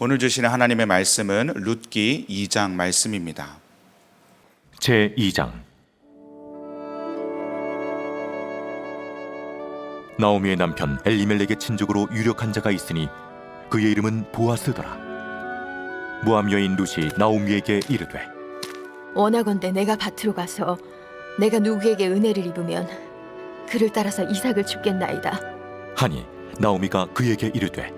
오늘 주시는 하나님의 말씀은 룻기 2장 말씀입니다. 제 2장 나오미의 남편 엘리멜렉의 친족으로 유력한 자가 있으니 그의 이름은 보아스더라 모함 여인 룻이 나오미에게 이르되 원하건대 내가 밭으로 가서 내가 누구에게 은혜를 입으면 그를 따라서 이삭을 줍겠나이다. 하니 나오미가 그에게 이르되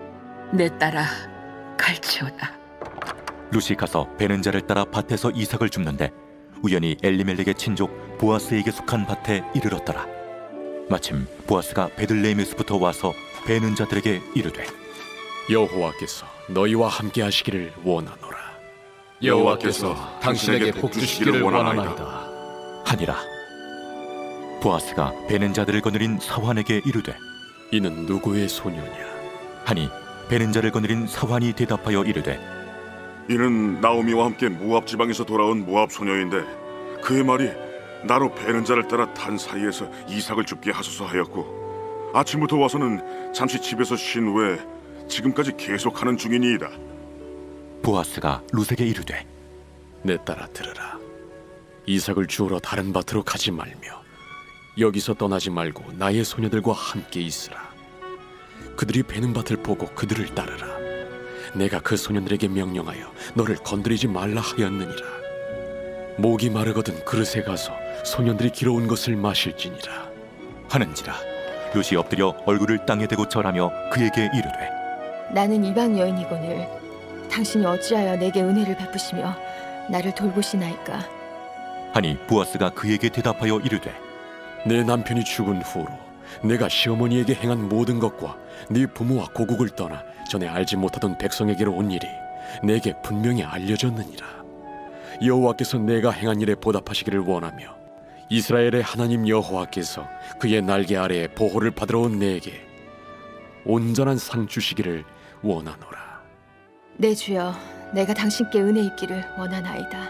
내 딸아 갈치오다 룻이 가서 베는 자를 따라 밭에서 이삭을 줍는데 우연히 엘리멜렉의 친족 보아스에게 속한 밭에 이르렀더라 마침 보아스가 베들레헴에서부터 와서 베는 자들에게 이르되 여호와께서 너희와 함께 하시기를 원하노라. 여호와께서 당신에게 복 주시기를 원하나이다. 하니라 보아스가 베는 자들을 거느린 사환에게 이르되 이는 누구의 소녀냐? 하니 베는 자를 거느린 사환이 대답하여 이르되 이는 나오미와 함께 모압 지방에서 돌아온 모압 소녀인데 그의 말이 나로 베는 자를 따라 탄 사이에서 이삭을 줍게 하소서 하였고 아침부터 와서는 잠시 집에서 쉰 후에 지금까지 계속하는 중이니이다. 보아스가 룻에게 이르되 내 딸아 들으라. 이삭을 주우러 다른 밭으로 가지 말며 여기서 떠나지 말고 나의 소녀들과 함께 있으라. 그들이 베는 밭을 보고 그들을 따르라. 내가 그 소년들에게 명령하여 너를 건드리지 말라 하였느니라. 목이 마르거든 그릇에 가서 소년들이 길어온 것을 마실지니라. 하는지라 룻이 엎드려 얼굴을 땅에 대고 절하며 그에게 이르되 나는 이방 여인이거늘 당신이 어찌하여 내게 은혜를 베푸시며 나를 돌보시나이까. 하니 보아스가 그에게 대답하여 이르되 내 남편이 죽은 후로 내가 시어머니에게 행한 모든 것과 네 부모와 고국을 떠나 전에 알지 못하던 백성에게로 온 일이 내게 분명히 알려졌느니라 여호와께서 내가 행한 일에 보답하시기를 원하며 이스라엘의 하나님 여호와께서 그의 날개 아래에 보호를 받으러 온 내게 온전한 상 주시기를 원하노라 내 주여, 내가 당신께 은혜 입기를 원하나이다.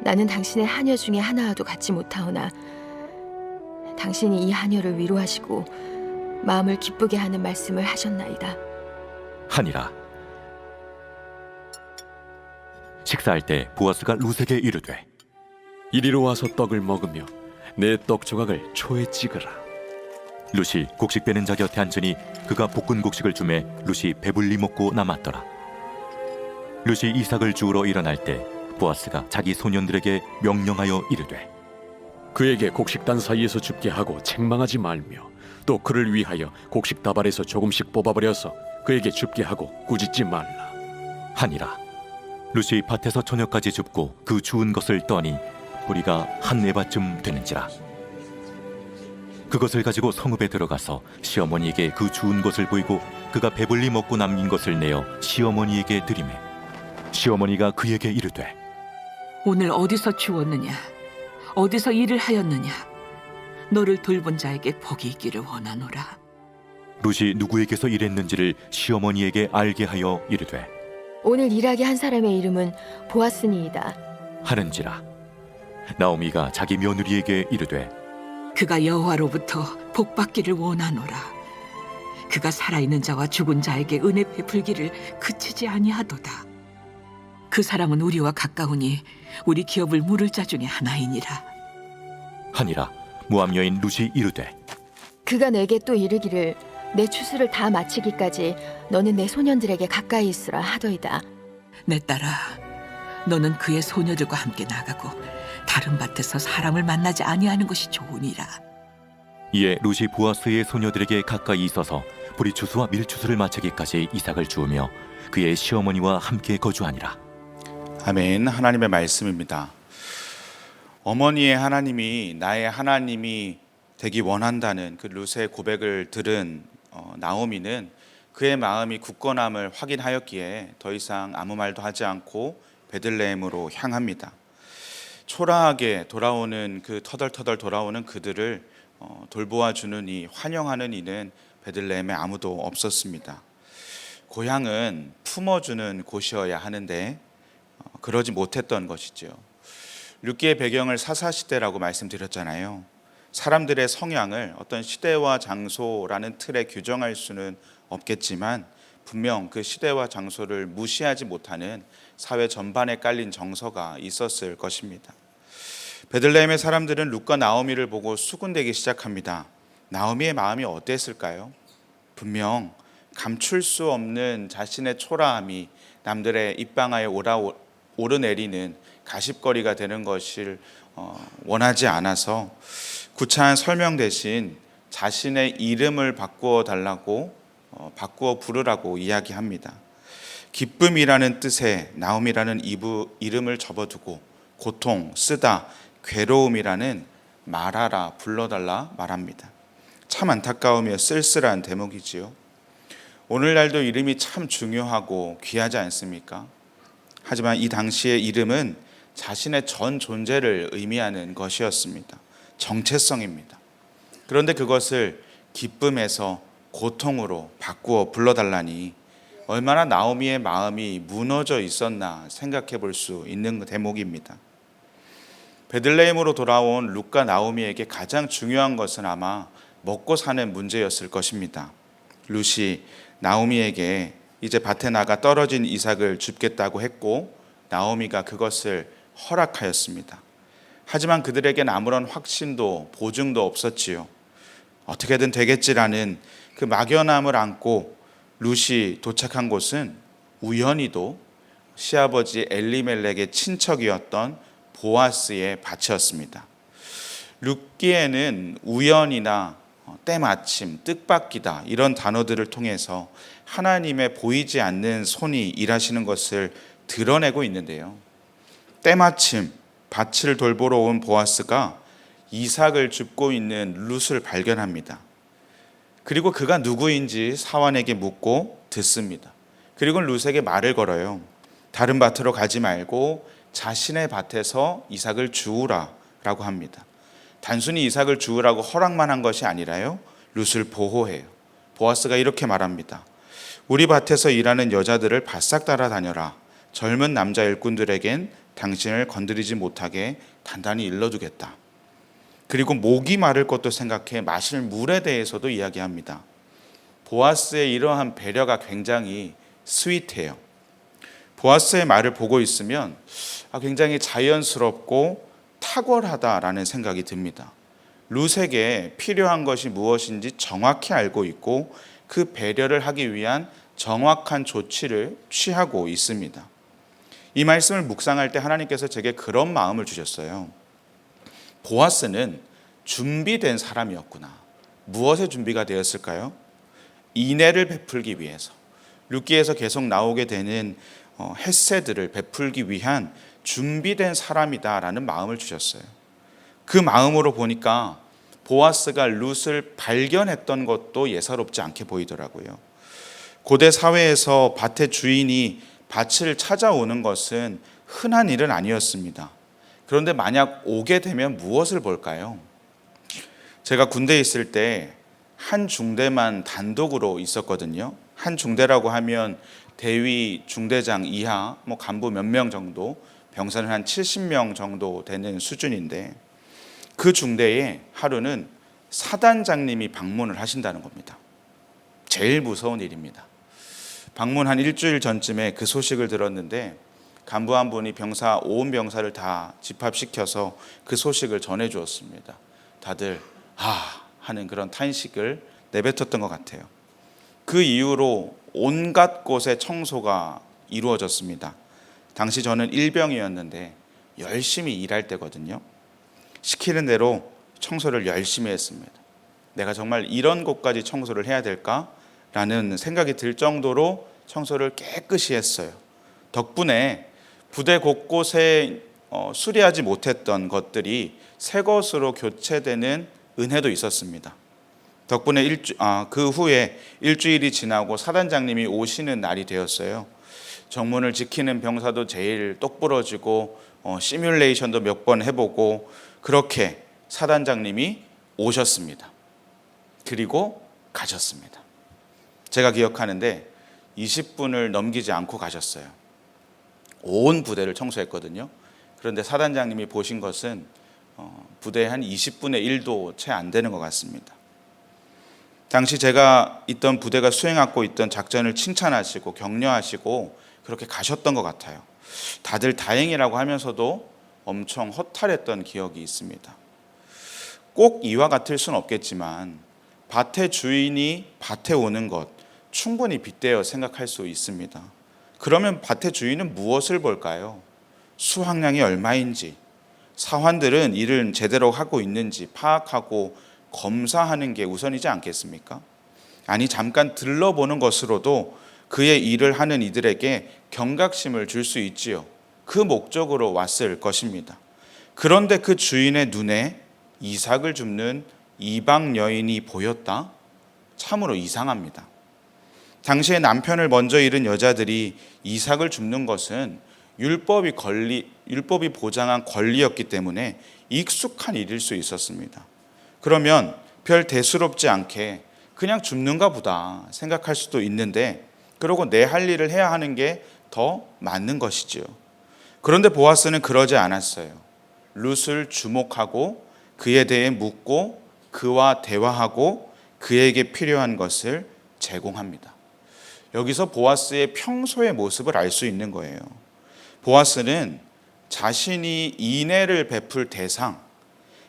나는 당신의 하녀 중에 하나와도 같지 못하오나 당신이 이 하녀를 위로하시고 마음을 기쁘게 하는 말씀을 하셨나이다. 하니라. 식사할 때 보아스가 룻에게 이르되 이리로 와서 떡을 먹으며 내 떡 조각을 초에 찍으라. 룻이 곡식 빼는 자 곁에 앉으니 그가 볶은 곡식을 주매 룻이 배불리 먹고 남았더라. 룻이 이삭을 주우러 일어날 때 보아스가 자기 소년들에게 명령하여 이르되 그에게 곡식단 사이에서 줍게 하고 책망하지 말며 또 그를 위하여 곡식 다발에서 조금씩 뽑아버려서 그에게 줍게 하고 꾸짖지 말라. 하니라. 룻이 밭에서 저녁까지 줍고 그 주운 것을 떠니 뿌리가 한 에바쯤 되는지라. 그것을 가지고 성읍에 들어가서 시어머니에게 그 주운 것을 보이고 그가 배불리 먹고 남긴 것을 내어 시어머니에게 드리매 시어머니가 그에게 이르되 오늘 어디서 주웠느냐 어디서 일을 하였느냐? 너를 돌본 자에게 복이 있기를 원하노라. 룻이 누구에게서 일했는지를 시어머니에게 알게 하여 이르되 오늘 일하게 한 사람의 이름은 보아스니이다. 하는지라. 나오미가 자기 며느리에게 이르되 그가 여호와로부터 복 받기를 원하노라. 그가 살아있는 자와 죽은 자에게 은혜 베풀기를 그치지 아니하도다. 그 사람은 우리와 가까우니 우리 기업을 물을 자 중에 하나이니라 하니라 모함 여인 룻이 이르되 그가 내게 또 이르기를 내 추수를 다 마치기까지 너는 내 소년들에게 가까이 있으라 하더이다. 내 딸아, 너는 그의 소녀들과 함께 나가고 다른 밭에서 사람을 만나지 아니하는 것이 좋으니라. 이에 룻이 보아스의 소녀들에게 가까이 있어서 보리추수와 밀추수를 마치기까지 이삭을 주우며 그의 시어머니와 함께 거주하니라 아멘. 하나님의 말씀입니다. 어머니의 하나님이 나의 하나님이 되기 원한다는 그 룻의 고백을 들은 어, 나오미는 그의 마음이 굳건함을 확인하였기에 더 이상 아무 말도 하지 않고 베들레헴으로 향합니다. 초라하게 돌아오는 그 터덜터덜 돌아오는 그들을 어, 돌보아 주는 이 환영하는 이는 베들레헴에 아무도 없었습니다. 고향은 품어주는 곳이어야 하는데 어, 그러지 못했던 것이죠. 룻기의 배경을 사사 시대라고 말씀드렸잖아요. 사람들의 성향을 어떤 시대와 장소라는 틀에 규정할 수는 없겠지만 분명 그 시대와 장소를 무시하지 못하는 사회 전반에 깔린 정서가 있었을 것입니다. 베들레헴의 사람들은 룻과 나오미를 보고 수군대기 시작합니다. 나오미의 마음이 어땠을까요? 분명 감출 수 없는 자신의 초라함이 남들의 입방아에 르내리는 가십거리가 되는 것을 어, 원하지 않아서 구차한 설명 대신 자신의 이름을 바꾸어 달라고 어, 바꾸어 부르라고 이야기합니다. 기쁨이라는 뜻의 나옴이라는 이부, 이름을 접어두고 고통, 쓰다, 괴로움이라는 말하라, 불러달라 말합니다. 참 안타까우며 쓸쓸한 대목이지요. 오늘날도 이름이 참 중요하고 귀하지 않습니까? 하지만 이 당시의 이름은 자신의 전 존재를 의미하는 것이었습니다. 정체성입니다. 그런데 그것을 기쁨에서 고통으로 바꾸어 불러달라니 얼마나 나오미의 마음이 무너져 있었나 생각해 볼 수 있는 대목입니다. 베들레헴으로 돌아온 룻과 나오미에게 가장 중요한 것은 아마 먹고 사는 문제였을 것입니다. 룻이 나오미에게 이제 밭에 나가 떨어진 이삭을 줍겠다고 했고 나오미가 그것을 허락하였습니다. 하지만 그들에겐 아무런 확신도 보증도 없었지요. 어떻게든 되겠지라는 그 막연함을 안고 룻이 도착한 곳은 우연히도 시아버지 엘리멜렉의 친척이었던 보아스의 밭이었습니다. 룻기에는 우연이나 때마침, 뜻밖이다 이런 단어들을 통해서 하나님의 보이지 않는 손이 일하시는 것을 드러내고 있는데요. 때마침 밭을 돌보러 온 보아스가 이삭을 줍고 있는 룻을 발견합니다. 그리고 그가 누구인지 사환에게 묻고 듣습니다. 그리고 룻에게 말을 걸어요. 다른 밭으로 가지 말고 자신의 밭에서 이삭을 주우라라고 합니다. 단순히 이삭을 주우라고 허락만 한 것이 아니라요. 룻을 보호해요. 보아스가 이렇게 말합니다. 우리 밭에서 일하는 여자들을 바싹 따라다녀라. 젊은 남자 일꾼들에겐 당신을 건드리지 못하게 단단히 일러두겠다. 그리고 목이 마를 것도 생각해 마실 물에 대해서도 이야기합니다. 보아스의 이러한 배려가 굉장히 스윗해요. 보아스의 말을 보고 있으면 아, 굉장히 자연스럽고 탁월하다라는 생각이 듭니다. 룻에게 필요한 것이 무엇인지 정확히 알고 있고 그 배려를 하기 위한 정확한 조치를 취하고 있습니다. 이 말씀을 묵상할 때 하나님께서 제게 그런 마음을 주셨어요. 보아스는 준비된 사람이었구나. 무엇에 준비가 되었을까요? 인애를 베풀기 위해서. 룻기에서 계속 나오게 되는 어, 햇새들을 베풀기 위한 준비된 사람이다라는 마음을 주셨어요. 그 마음으로 보니까 보아스가 룻을 발견했던 것도 예사롭지 않게 보이더라고요. 고대 사회에서 밭의 주인이 밭을 찾아오는 것은 흔한 일은 아니었습니다. 그런데 만약 오게 되면 무엇을 볼까요? 제가 군대에 있을 때 한 중대만 단독으로 있었거든요. 한 중대라고 하면 대위 중대장 이하 뭐 간부 몇 명 정도 병사는 한 70명 정도 되는 수준인데 그 중대에 하루는 사단장님이 방문을 하신다는 겁니다. 제일 무서운 일입니다. 방문 한 일주일 전쯤에 그 소식을 들었는데 간부 한 분이 병사 온 병사를 다 집합시켜서 그 소식을 전해 주었습니다. 다들 아 하는 그런 탄식을 내뱉었던 것 같아요. 그 이후로 온갖 곳에 청소가 이루어졌습니다. 당시 저는 일병이었는데 열심히 일할 때거든요. 시키는 대로 청소를 열심히 했습니다. 내가 정말 이런 곳까지 청소를 해야 될까라는 생각이 들 정도로 청소를 깨끗이 했어요. 덕분에 부대 곳곳에 어, 수리하지 못했던 것들이 새 것으로 교체되는 은혜도 있었습니다. 덕분에 일주, 아, 그 후에 일주일이 지나고 사단장님이 오시는 날이 되었어요. 정문을 지키는 병사도 제일 똑부러지고 어, 시뮬레이션도 몇 번 해보고 그렇게 사단장님이 오셨습니다. 그리고 가셨습니다. 제가 기억하는데 20분을 넘기지 않고 가셨어요. 온 부대를 청소했거든요. 그런데 사단장님이 보신 것은 어, 부대의 한 20분의 1도 채 안 되는 것 같습니다. 당시 제가 있던 부대가 수행하고 있던 작전을 칭찬하시고 격려하시고 그렇게 가셨던 것 같아요. 다들 다행이라고 하면서도 엄청 허탈했던 기억이 있습니다. 꼭 이와 같을 순 없겠지만 밭의 주인이 밭에 오는 것 충분히 빗대어 생각할 수 있습니다. 그러면 밭의 주인은 무엇을 볼까요? 수확량이 얼마인지, 사환들은 일을 제대로 하고 있는지 파악하고 검사하는 게 우선이지 않겠습니까? 아니 잠깐 들러보는 것으로도 그의 일을 하는 이들에게 경각심을 줄 수 있지요. 그 목적으로 왔을 것입니다. 그런데 그 주인의 눈에 이삭을 줍는 이방 여인이 보였다? 참으로 이상합니다. 당시에 남편을 먼저 잃은 여자들이 이삭을 줍는 것은 율법이 권리 율법이 보장한 권리였기 때문에 익숙한 일일 수 있었습니다. 그러면 별 대수롭지 않게 그냥 줍는가 보다 생각할 수도 있는데 그러고 내 할 일을 해야 하는 게 더 맞는 것이지요. 그런데 보아스는 그러지 않았어요. 룻을 주목하고 그에 대해 묻고 그와 대화하고 그에게 필요한 것을 제공합니다. 여기서 보아스의 평소의 모습을 알 수 있는 거예요. 보아스는 자신이 인애를 베풀 대상,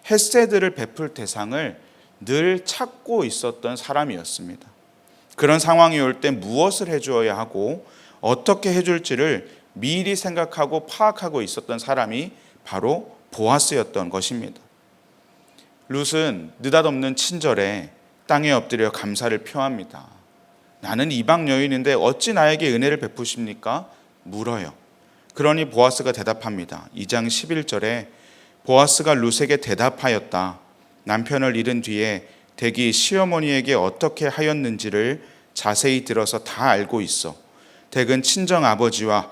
햇세드를 베풀 대상을 늘 찾고 있었던 사람이었습니다. 그런 상황이 올 때 무엇을 해주어야 하고 어떻게 해줄지를 미리 생각하고 파악하고 있었던 사람이 바로 보아스였던 것입니다. 룻은 느닷없는 친절에 땅에 엎드려 감사를 표합니다. 나는 이방 여인인데 어찌 나에게 은혜를 베푸십니까? 물어요. 그러니 보아스가 대답합니다. 2장 11절에 보아스가 룻에게 대답하였다. 남편을 잃은 뒤에 댁이 시어머니에게 어떻게 하였는지를 자세히 들어서 다 알고 있어. 댁은 친정 아버지와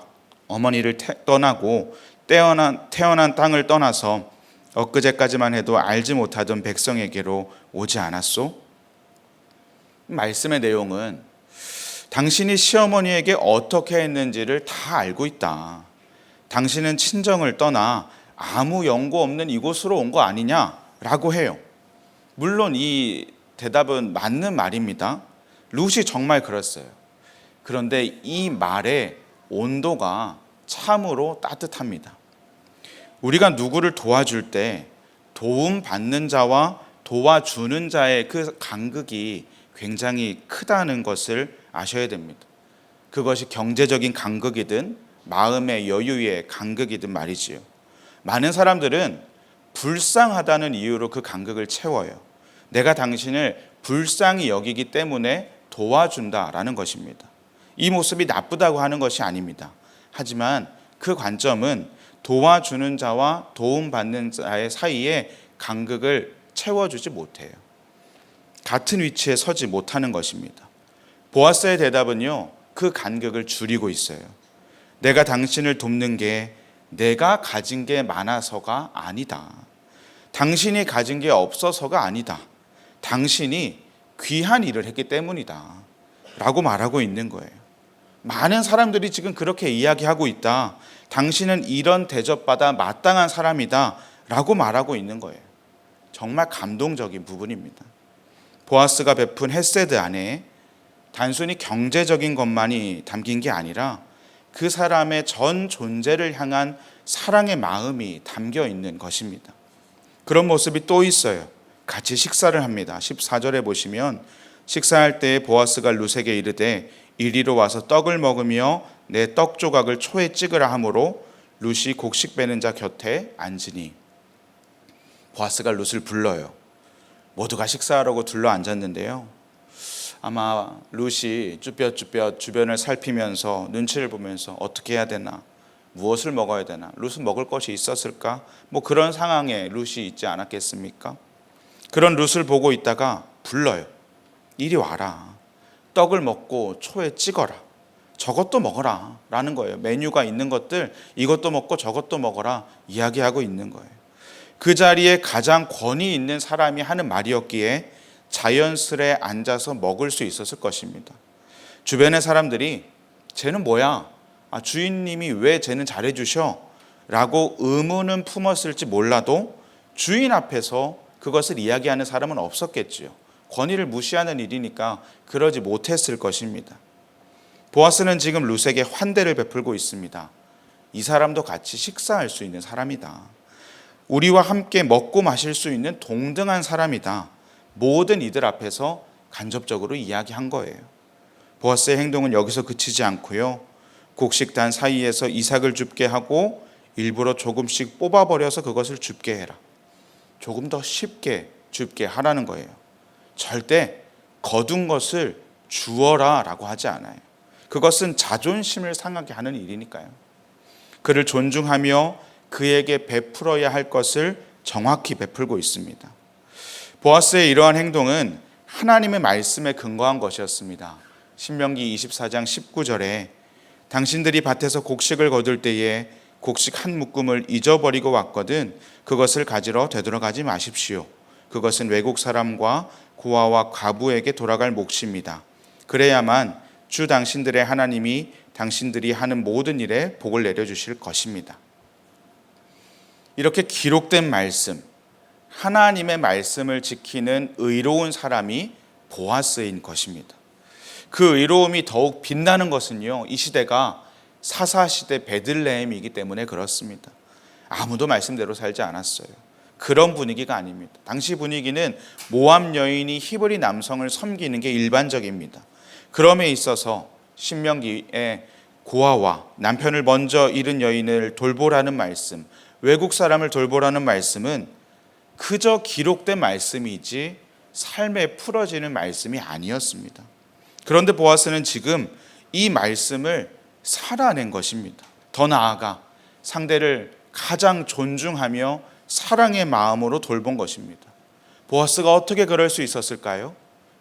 어머니를 태- 떠나고 태어난, 태어난 땅을 떠나서 엊그제까지만 해도 알지 못하던 백성에게로 오지 않았소? 말씀의 내용은 당신이 시어머니에게 어떻게 했는지를 다 알고 있다. 당신은 친정을 떠나 아무 연고 없는 이곳으로 온 거 아니냐라고 해요. 물론 이 대답은 맞는 말입니다. 룻이 정말 그랬어요. 그런데 이 말의 온도가 참으로 따뜻합니다. 우리가 누구를 도와줄 때 도움 받는 자와 도와주는 자의 그 간극이 굉장히 크다는 것을 아셔야 됩니다. 그것이 경제적인 간극이든 마음의 여유의 간극이든 말이지요. 많은 사람들은 불쌍하다는 이유로 그 간극을 채워요. 내가 당신을 불쌍히 여기기 때문에 도와준다라는 것입니다. 이 모습이 나쁘다고 하는 것이 아닙니다. 하지만 그 관점은 도와주는 자와 도움받는 자의 사이에 간극을 채워주지 못해요. 같은 위치에 서지 못하는 것입니다. 보아스의 대답은요, 그 간격을 줄이고 있어요. 내가 당신을 돕는 게 내가 가진 게 많아서가 아니다. 당신이 가진 게 없어서가 아니다. 당신이 귀한 일을 했기 때문이다. 라고 말하고 있는 거예요. 많은 사람들이 지금 그렇게 이야기하고 있다. 당신은 이런 대접받아 마땅한 사람이다. 라고 말하고 있는 거예요. 정말 감동적인 부분입니다. 보아스가 베푼 헬세드 안에 단순히 경제적인 것만이 담긴 게 아니라 그 사람의 전 존재를 향한 사랑의 마음이 담겨 있는 것입니다. 그런 모습이 또 있어요. 같이 식사를 합니다. 14절에 보시면 식사할 때 보아스가 룻에게 이르되 이리로 와서 떡을 먹으며 내 떡 조각을 초에 찍으라 하므로 룻이 곡식 베는 자 곁에 앉으니 보아스가 룻을 불러요. 모두가 식사하려고 둘러 앉았는데요. 아마 룻이 쭈뼛쭈뼛 주변을 살피면서 눈치를 보면서 어떻게 해야 되나, 무엇을 먹어야 되나, 룻은 먹을 것이 있었을까? 뭐 그런 상황에 룻이 있지 않았겠습니까? 그런 룻을 보고 있다가 불러요. 이리 와라. 떡을 먹고 초에 찍어라. 저것도 먹어라. 라는 거예요. 메뉴가 있는 것들 이것도 먹고 저것도 먹어라. 이야기하고 있는 거예요. 그 자리에 가장 권위 있는 사람이 하는 말이었기에 자연스레 앉아서 먹을 수 있었을 것입니다. 주변의 사람들이 쟤는 뭐야? 아, 주인님이 왜 쟤는 잘해주셔? 라고 의문은 품었을지 몰라도 주인 앞에서 그것을 이야기하는 사람은 없었겠지요. 권위를 무시하는 일이니까 그러지 못했을 것입니다. 보아스는 지금 룻에게 환대를 베풀고 있습니다. 이 사람도 같이 식사할 수 있는 사람이다. 우리와 함께 먹고 마실 수 있는 동등한 사람이다. 모든 이들 앞에서 간접적으로 이야기한 거예요. 보아스의 행동은 여기서 그치지 않고요. 곡식단 사이에서 이삭을 줍게 하고 일부러 조금씩 뽑아버려서 그것을 줍게 해라. 조금 더 쉽게 줍게 하라는 거예요. 절대 거둔 것을 주어라 라고 하지 않아요. 그것은 자존심을 상하게 하는 일이니까요. 그를 존중하며 그에게 베풀어야 할 것을 정확히 베풀고 있습니다. 보아스의 이러한 행동은 하나님의 말씀에 근거한 것이었습니다. 신명기 24장 19절에 당신들이 밭에서 곡식을 거둘 때에 곡식 한 묶음을 잊어버리고 왔거든 그것을 가지러 되돌아가지 마십시오. 그것은 외국 사람과 고아와 과부에게 돌아갈 몫입니다. 그래야만 주 당신들의 하나님이 당신들이 하는 모든 일에 복을 내려주실 것입니다. 이렇게 기록된 말씀, 하나님의 말씀을 지키는 의로운 사람이 보아스인 것입니다. 그 의로움이 더욱 빛나는 것은요, 이 시대가 사사시대 베들레헴이기 때문에 그렇습니다. 아무도 말씀대로 살지 않았어요. 그런 분위기가 아닙니다. 당시 분위기는 모함 여인이 히브리 남성을 섬기는 게 일반적입니다. 그럼에 있어서 신명기에 고아와 남편을 먼저 잃은 여인을 돌보라는 말씀, 외국 사람을 돌보라는 말씀은 그저 기록된 말씀이지 삶에 풀어지는 말씀이 아니었습니다. 그런데 보아스는 지금 이 말씀을 살아낸 것입니다. 더 나아가 상대를 가장 존중하며 사랑의 마음으로 돌본 것입니다. 보아스가 어떻게 그럴 수 있었을까요?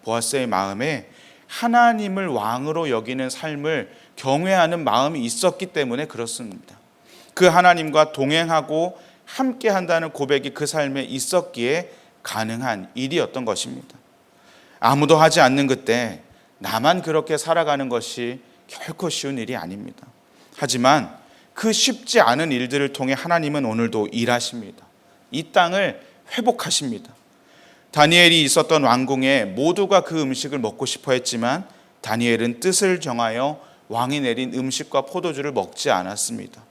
보아스의 마음에 하나님을 왕으로 여기는 삶을 경외하는 마음이 있었기 때문에 그렇습니다. 그 하나님과 동행하고 함께 한다는 고백이 그 삶에 있었기에 가능한 일이었던 것입니다. 아무도 하지 않는 그때 나만 그렇게 살아가는 것이 결코 쉬운 일이 아닙니다. 하지만 그 쉽지 않은 일들을 통해 하나님은 오늘도 일하십니다. 이 땅을 회복하십니다. 다니엘이 있었던 왕궁에 모두가 그 음식을 먹고 싶어 했지만 다니엘은 뜻을 정하여 왕이 내린 음식과 포도주를 먹지 않았습니다.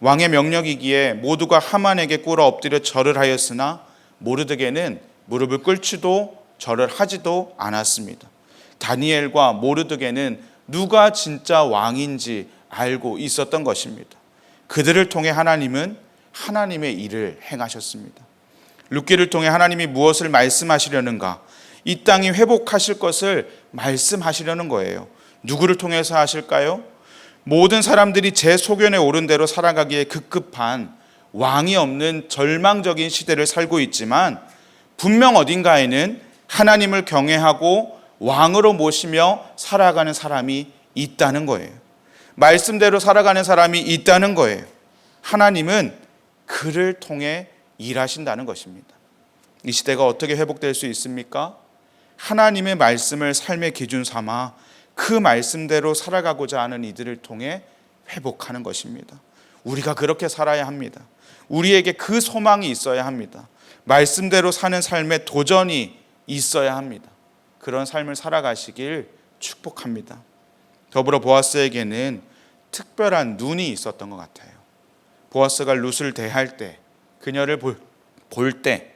왕의 명령이기에 모두가 하만에게 꿇어 엎드려 절을 하였으나 모르드게는 무릎을 꿇지도 절을 하지도 않았습니다. 다니엘과 모르드게는 누가 진짜 왕인지 알고 있었던 것입니다. 그들을 통해 하나님은 하나님의 일을 행하셨습니다. 룻기를 통해 하나님이 무엇을 말씀하시려는가? 이 땅이 회복하실 것을 말씀하시려는 거예요. 누구를 통해서 하실까요? 모든 사람들이 제 소견에 오른 대로 살아가기에 급급한 왕이 없는 절망적인 시대를 살고 있지만 분명 어딘가에는 하나님을 경외하고 왕으로 모시며 살아가는 사람이 있다는 거예요. 말씀대로 살아가는 사람이 있다는 거예요. 하나님은 그를 통해 일하신다는 것입니다. 이 시대가 어떻게 회복될 수 있습니까? 하나님의 말씀을 삶의 기준 삼아 그 말씀대로 살아가고자 하는 이들을 통해 회복하는 것입니다. 우리가 그렇게 살아야 합니다. 우리에게 그 소망이 있어야 합니다. 말씀대로 사는 삶에 도전이 있어야 합니다. 그런 삶을 살아가시길 축복합니다. 더불어 보아스에게는 특별한 눈이 있었던 것 같아요. 보아스가 룻을 대할 때, 그녀를 볼 때,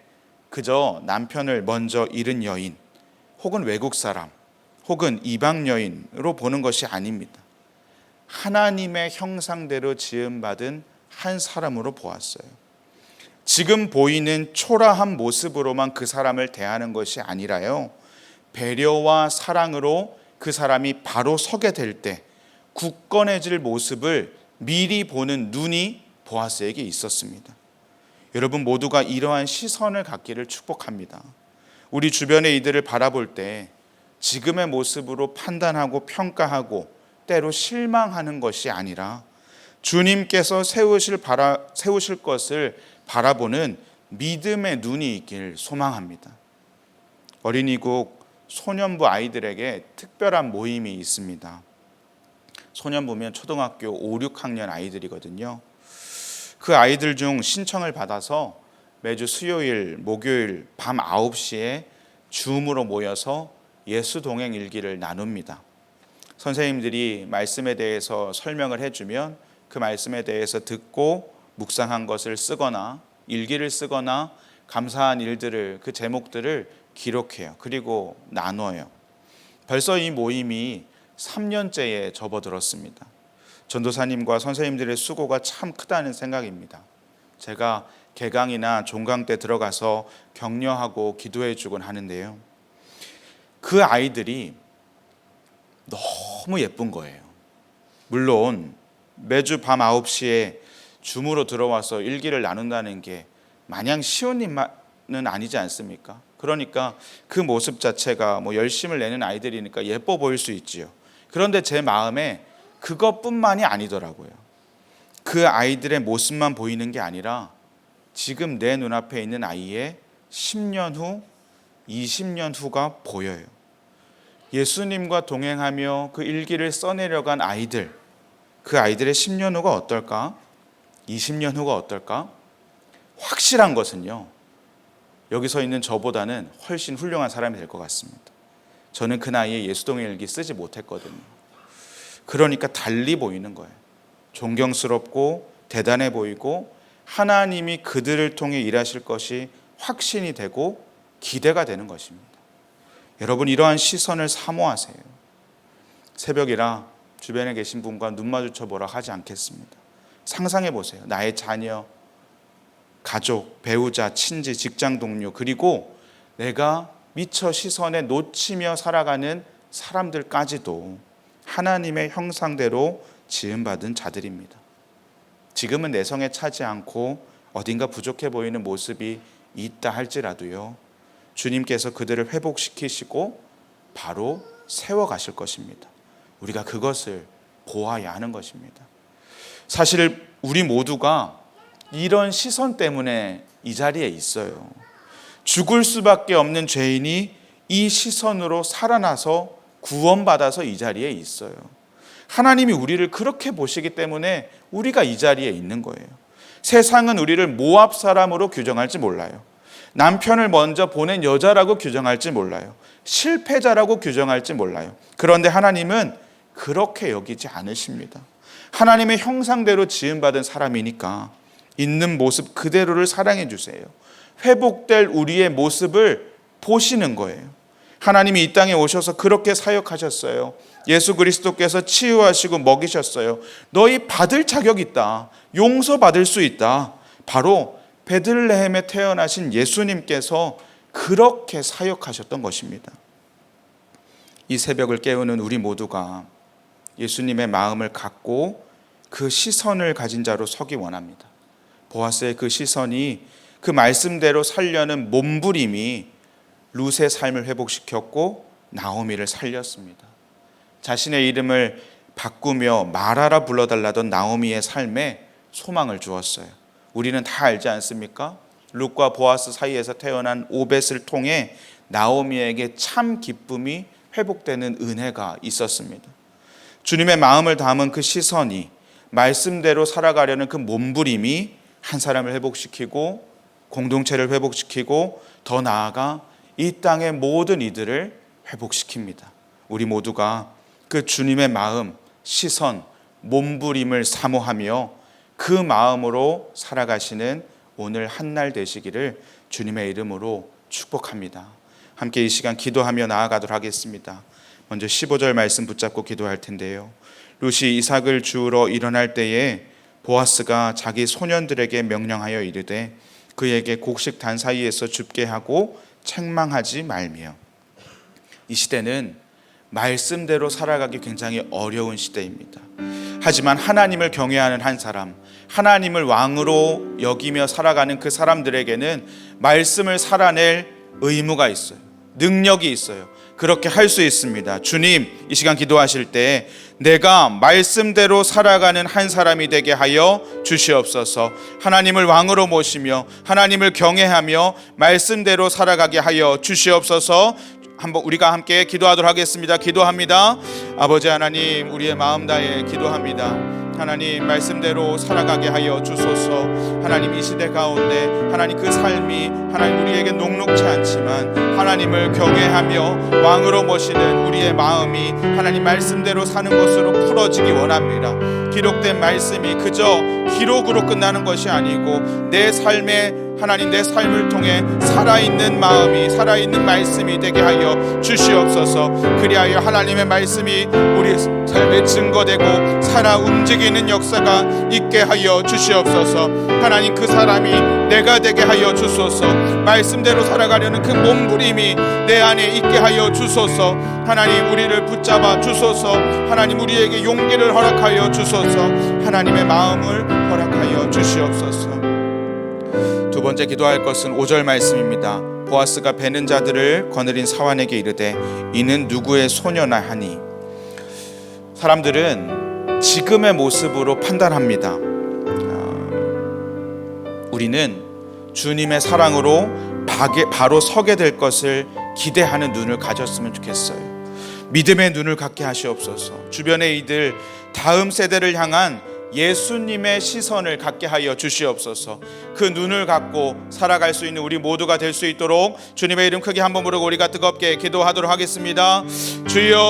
그저 남편을 먼저 잃은 여인, 혹은 외국 사람, 혹은 이방 여인으로 보는 것이 아닙니다. 하나님의 형상대로 지음받은 한 사람으로 보았어요. 지금 보이는 초라한 모습으로만 그 사람을 대하는 것이 아니라요. 배려와 사랑으로 그 사람이 바로 서게 될 때 굳건해질 모습을 미리 보는 눈이 보아스에게 있었습니다. 여러분 모두가 이러한 시선을 갖기를 축복합니다. 우리 주변의 이들을 바라볼 때 지금의 모습으로 판단하고 평가하고 때로 실망하는 것이 아니라 주님께서 세우실 바라 세우실 것을 바라보는 믿음의 눈이 있길 소망합니다. 어린이국 소년부 아이들에게 특별한 모임이 있습니다. 소년부면 초등학교 5, 6학년 아이들이거든요. 그 아이들 중 신청을 받아서 매주 수요일, 목요일 밤 9시에 줌으로 모여서 예수 동행 일기를 나눕니다. 선생님들이 말씀에 대해서 설명을 해주면 그 말씀에 대해서 듣고 묵상한 것을 쓰거나 일기를 쓰거나 감사한 일들을 그 제목들을 기록해요. 그리고 나눠요. 벌써 이 모임이 3년째에 접어들었습니다. 전도사님과 선생님들의 수고가 참 크다는 생각입니다. 제가 개강이나 종강 때 들어가서 격려하고 기도해 주곤 하는데요. 그 아이들이 너무 예쁜 거예요. 물론 매주 밤 9시에 줌으로 들어와서 일기를 나눈다는 게 마냥 쉬운 일만은 아니지 않습니까? 그러니까 그 모습 자체가 뭐 열심을 내는 아이들이니까 예뻐 보일 수 있지요. 그런데 제 마음에 그것뿐만이 아니더라고요. 그 아이들의 모습만 보이는 게 아니라 지금 내 눈앞에 있는 아이의 10년 후, 20년 후가 보여요. 예수님과 동행하며 그 일기를 써내려간 아이들, 그 아이들의 10년 후가 어떨까? 20년 후가 어떨까? 확실한 것은요. 여기 서 있는 저보다는 훨씬 훌륭한 사람이 될 것 같습니다. 저는 그 나이에 예수동의 일기 쓰지 못했거든요. 그러니까 달리 보이는 거예요. 존경스럽고 대단해 보이고 하나님이 그들을 통해 일하실 것이 확신이 되고 기대가 되는 것입니다. 여러분 이러한 시선을 사모하세요. 새벽이라 주변에 계신 분과 눈 마주쳐 보라 하지 않겠습니다. 상상해 보세요. 나의 자녀, 가족, 배우자, 친지, 직장 동료 그리고 내가 미처 시선에 놓치며 살아가는 사람들까지도 하나님의 형상대로 지음받은 자들입니다. 지금은 내성에 차지 않고 어딘가 부족해 보이는 모습이 있다 할지라도요. 주님께서 그들을 회복시키시고 바로 세워 가실 것입니다. 우리가 그것을 보아야 하는 것입니다. 사실 우리 모두가 이런 시선 때문에 이 자리에 있어요. 죽을 수밖에 없는 죄인이 이 시선으로 살아나서 구원받아서 이 자리에 있어요. 하나님이 우리를 그렇게 보시기 때문에 우리가 이 자리에 있는 거예요. 세상은 우리를 모압 사람으로 규정할지 몰라요. 남편을 먼저 보낸 여자라고 규정할지 몰라요. 실패자라고 규정할지 몰라요. 그런데 하나님은 그렇게 여기지 않으십니다. 하나님의 형상대로 지음받은 사람이니까 있는 모습 그대로를 사랑해 주세요. 회복될 우리의 모습을 보시는 거예요. 하나님이 이 땅에 오셔서 그렇게 사역하셨어요. 예수 그리스도께서 치유하시고 먹이셨어요. 너희 받을 자격 있다. 용서받을 수 있다. 바로 베들레헴에 태어나신 예수님께서 그렇게 사역하셨던 것입니다. 이 새벽을 깨우는 우리 모두가 예수님의 마음을 갖고 그 시선을 가진 자로 서기 원합니다. 보아스의 그 시선이 그 말씀대로 살려는 몸부림이 룻의 삶을 회복시켰고 나오미를 살렸습니다. 자신의 이름을 바꾸며 말하라 불러달라던 나오미의 삶에 소망을 주었어요. 우리는 다 알지 않습니까? 룻과 보아스 사이에서 태어난 오벳을 통해 나오미에게 참 기쁨이 회복되는 은혜가 있었습니다. 주님의 마음을 담은 그 시선이 말씀대로 살아가려는 그 몸부림이 한 사람을 회복시키고 공동체를 회복시키고 더 나아가 이 땅의 모든 이들을 회복시킵니다. 우리 모두가 그 주님의 마음, 시선, 몸부림을 사모하며 그 마음으로 살아가시는 오늘 한 날 되시기를 주님의 이름으로 축복합니다. 함께 이 시간 기도하며 나아가도록 하겠습니다. 먼저 15절 말씀 붙잡고 기도할 텐데요. 룻이 이삭을 주우러 일어날 때에 보아스가 자기 소년들에게 명령하여 이르되 그에게 곡식 단 사이에서 줍게 하고 책망하지 말며 이 시대는 말씀대로 살아가기 굉장히 어려운 시대입니다. 하지만 하나님을 경외하는 한 사람, 하나님을 왕으로 여기며 살아가는 그 사람들에게는 말씀을 살아낼 의무가 있어요. 능력이 있어요. 그렇게 할 수 있습니다. 주님, 이 시간 기도하실 때 내가 말씀대로 살아가는 한 사람이 되게 하여 주시옵소서. 하나님을 왕으로 모시며 하나님을 경외하며 말씀대로 살아가게 하여 주시옵소서. 한번 우리가 함께 기도하도록 하겠습니다. 기도합니다. 아버지 하나님, 우리의 마음 다해 기도합니다. 하나님 말씀대로 살아가게 하여 주소서. 하나님 이 시대 가운데 하나님 그 삶이 하나님 우리에게 녹록치 않지만 하나님을 경외하며 왕으로 모시는 우리의 마음이 하나님 말씀대로 사는 것으로 풀어지기 원합니다. 기록된 말씀이 그저 기록으로 끝나는 것이 아니고 내 삶에 하나님 내 삶을 통해 살아있는 마음이 살아있는 말씀이 되게 하여 주시옵소서. 그리하여 하나님의 말씀이 우리 삶에 증거되고 살아 움직이는 역사가 있게 하여 주시옵소서. 하나님 그 사람이 내가 되게 하여 주소서. 말씀대로 살아가려는 그 몸부림이 내 안에 있게 하여 주소서. 하나님 우리를 붙잡아 주소서. 하나님 우리에게 용기를 허락하여 주소서. 하나님의 마음을 허락하여 주시옵소서. 두 번째 기도할 것은 5절 말씀입니다. 보아스가 베는 자들을 거느린 사환에게 이르되 이는 누구의 소녀나 하니 사람들은 지금의 모습으로 판단합니다. 어, 우리는 주님의 사랑으로 바로 서게 될 것을 기대하는 눈을 가졌으면 좋겠어요. 믿음의 눈을 갖게 하시옵소서. 주변의 이들 다음 세대를 향한 예수님의 시선을 갖게 하여 주시옵소서. 그 눈을 갖고 살아갈 수 있는 우리 모두가 될 수 있도록 주님의 이름 크게 한번 부르고 우리가 뜨겁게 기도하도록 하겠습니다. 주여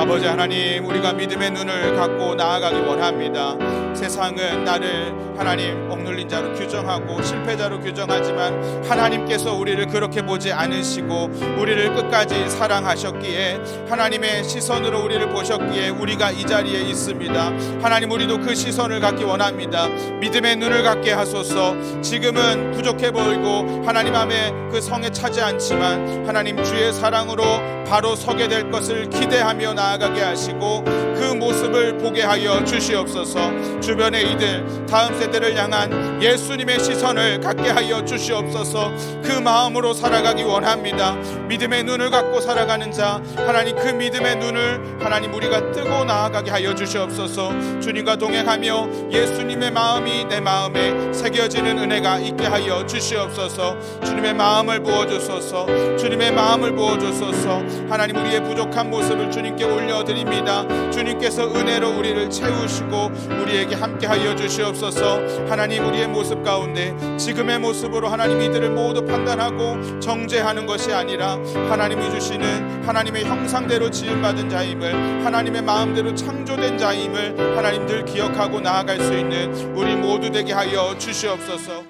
아버지 하나님 우리가 믿음의 눈을 갖고 나아가기 원합니다. 세상은 나를 하나님 억눌린 자로 규정하고 실패자로 규정하지만 하나님께서 우리를 그렇게 보지 않으시고 우리를 끝까지 사랑하셨기에 하나님의 시선으로 우리를 보셨기에 우리가 이 자리에 있습니다. 하나님 우리도 그 시선을 갖기 원합니다. 믿음의 눈을 갖게 하소서. 지금은 부족해 보이고 하나님 앞에 그 성에 차지 않지만 하나님 주의 사랑으로 바로 서게 될 것을 기대하며 나 아가게 하시고 그 모습을 보게 하여 주시옵소서. 주변의 이들 다음 세대를 향한 예수님의 시선을 갖게 하여 주시옵소서. 그 마음으로 살아가기 원합니다. 믿음의 눈을 갖고 살아가는 자 하나님 그 믿음의 눈을 하나님 우리가 뜨고 나아가게 하여 주시옵소서. 주님과 동행하며 예수님의 마음이 내 마음에 새겨지는 은혜가 있게 하여 주시옵소서. 주님의 마음을 부어 주소서. 주님의 마음을 부어 주소서. 하나님 우리의 부족한 모습을 주님께 올려 드립니다. 주님께서 은혜로 우리를 채우시고 우리에게 함께하여 주시옵소서. 하나님 우리의 모습 가운데 지금의 모습으로 하나님 이들을 모두 판단하고 정죄하는 것이 아니라 하나님이 주시는 하나님의 형상대로 지음받은 자임을 하나님의 마음대로 창조된 자임을 하나님 늘 기억하고 나아갈 수 있는 우리 모두 되게 하여 주시옵소서.